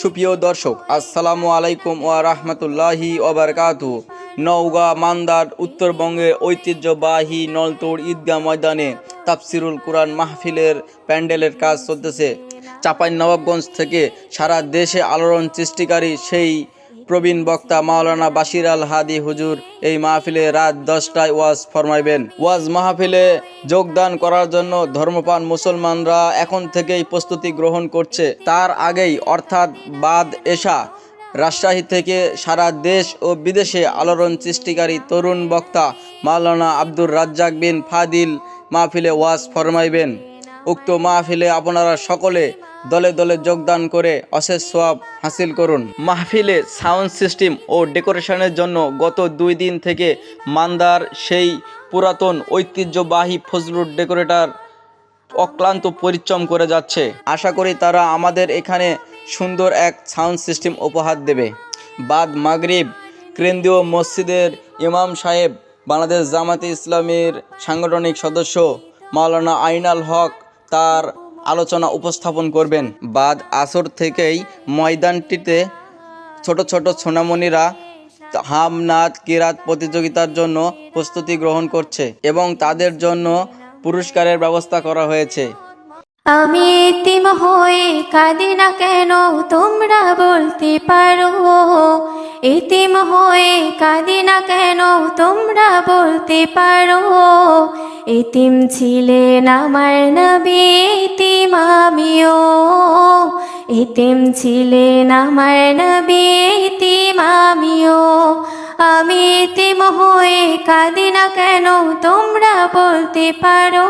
সুপ্রিয় দর্শক, আসসালামু আলাইকুম ওয়া রাহমাতুল্লাহি ওবারকাতু নওগাঁ, মান্দার উত্তরবঙ্গের ঐতিহ্যবাহী নলতোড় ঈদগাহ ময়দানে তাফসিরুল কোরআন মাহফিলের প্যান্ডেলের কাজ চলতেছে। চাপাই নবাবগঞ্জ থেকে সারা দেশে আলোড়ন সৃষ্টিকারী সেই প্রবীণ বক্তা মাওলানা বাশির আল হাদি হুজুর এই মাহফিলে রাত দশটায় ওয়াজ ফরমাইবেন। ওয়াজ মাহফিলে যোগদান করার জন্য ধর্মপান মুসলমানরা এখন থেকেই প্রস্তুতি গ্রহণ করছে। তার আগেই অর্থাৎ বাদ এশা রাজশাহী থেকে সারা দেশ ও বিদেশে আলোড়ন সৃষ্টিকারী তরুণ বক্তা মাওলানা আব্দুর রাজ্জাক বিন ফাদিল মাহফিলে ওয়াজ ফরমাইবেন। উক্ত মাহফিলে আপনারা সকলে দলে দলে যোগদান করে অশেষ সোয়াব হাসিল করুন। মাহফিলে সাউন্ড সিস্টেম ও ডেকোরেশনের জন্য গত দুই দিন থেকে মান্দার সেই পুরাতন ঐতিহ্যবাহী ফজলুর ডেকোরেটর অক্লান্ত পরিশ্রম করে যাচ্ছে। আশা করি তারা আমাদের এখানে সুন্দর এক সাউন্ড সিস্টেম উপহার দেবে। বাদ মাগরিব, কেন্দ্রীয় মসজিদের ইমাম সাহেব, বাংলাদেশ জামাতে ইসলামীর সাংগঠনিক সদস্য মাওলানা আইনাল হক তার আলোচনা উপস্থাপন করবেন। বাদ আসর থেকেই ময়দানটিতে ছোট ছোট সোনামণিরা হাম নাচ কিরাত প্রতিযোগিতার জন্য প্রস্তুতি গ্রহণ করছে এবং তাদের জন্য পুরস্কারের ব্যবস্থা করা হয়েছে। আমি এতিম হয়ে কাঁদি না কেন, তোমরা বলতে পারো। এতিম হয়ে কাঁদি না কেন, তোমরা বলতে পারো। এতিম ছিলেন আমার নবী, এতিম আমিও। এতিম ছিলেন আমার নবী, এতিম আমিও। আমি এতিম হয়ে কাঁদি না কেন, তোমরা বলতে পারো।